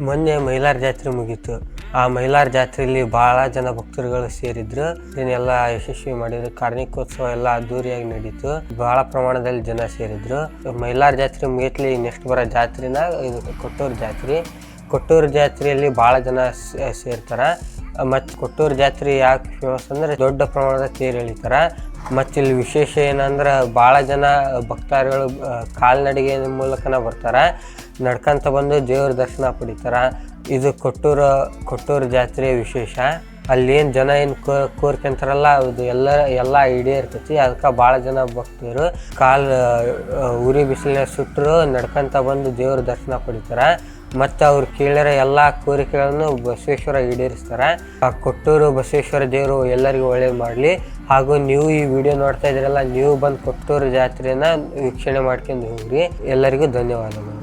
ಮೊನ್ನೆ ಮೈಲಾರ ಜಾತ್ರೆ ಮುಗೀತು. ಆ ಮೈಲಾರ ಜಾತ್ರೆಯಲ್ಲಿ ಭಾಳ ಜನ ಭಕ್ತರುಗಳು ಸೇರಿದ್ರು. ಇದನ್ನೆಲ್ಲ ಯಶಸ್ವಿ ಮಾಡಿದ್ರು. ಕಾರ್ಣಿಕೋತ್ಸವ ಎಲ್ಲ ಅದ್ದೂರಿಯಾಗಿ ನಡೀತು. ಬಹಳ ಪ್ರಮಾಣದಲ್ಲಿ ಜನ ಸೇರಿದ್ರು. ಮೈಲಾರ ಜಾತ್ರೆ ಮುಗಿತ್ಲಿ ನೆಕ್ಸ್ಟ್ ಬರೋ ಜಾತ್ರೆನ ಇದು ಕೊಟ್ಟೂರು ಜಾತ್ರೆ. ಕೊಟ್ಟೂರು ಜಾತ್ರೆಯಲ್ಲಿ ಭಾಳ ಜನ ಸೇರ್ತಾರ. ಮತ್ತು ಕೊಟ್ಟೂರು ಜಾತ್ರೆ ಯಾಕೆ ಫೇಮಸ್ ಅಂದ್ರೆ ದೊಡ್ಡ ಪ್ರಮಾಣದ ತೇರು ಎಳಿತಾರ. ಮತ್ತು ಇಲ್ಲಿ ವಿಶೇಷ ಏನಂದ್ರೆ ಭಾಳ ಜನ ಭಕ್ತಾದಿಗಳು ಕಾಲ್ನಡಿಗೆ ಮೂಲಕನ ಬರ್ತಾರೆ. ನಡ್ಕೊಂತ ಬಂದು ದೇವ್ರ ದರ್ಶನ ಪಡಿತಾರೆ. ಇದು ಕೊಟ್ಟೂರು ಕೊಟ್ಟೂರು ಜಾತ್ರೆಯ ವಿಶೇಷ. ಅಲ್ಲಿ ಏನು ಜನ ಏನು ಕೋರ್ಕೊಂತಾರಲ್ಲ, ಅದು ಎಲ್ಲ ಎಲ್ಲ ಇರ್ತೈತಿ. ಅದಕ್ಕೆ ಭಾಳ ಜನ ಭಕ್ತರು ಕಾಲು ಉರಿ ಬಿಸಿಲಿನ ಸುಟ್ಟರು ನಡ್ಕೊಂತ ಬಂದು ದೇವ್ರ ದರ್ಶನ ಪಡಿತಾರೆ. ಮತ್ತು ಅವ್ರು ಕೇಳಿರೋ ಎಲ್ಲ ಕೋರಿಕೆಗಳನ್ನು ಬಸವೇಶ್ವರ ಈಡೇರಿಸ್ತಾರೆ. ಕೊಟ್ಟೂರು ಬಸವೇಶ್ವರ ದೇವರು ಎಲ್ಲರಿಗೂ ಒಳ್ಳೇದು ಮಾಡಲಿ. ಹಾಗೂ ನೀವು ಈ ವಿಡಿಯೋ ನೋಡ್ತಾ ಇದ್ದೀರಲ್ಲ, ನೀವು ಬಂದು ಕೊಟ್ಟೂರು ಜಾತ್ರೆನ ವೀಕ್ಷಣೆ ಮಾಡ್ಕೊಂಡು ಹೋಗ್ರಿ. ಎಲ್ಲರಿಗೂ ಧನ್ಯವಾದಗಳು.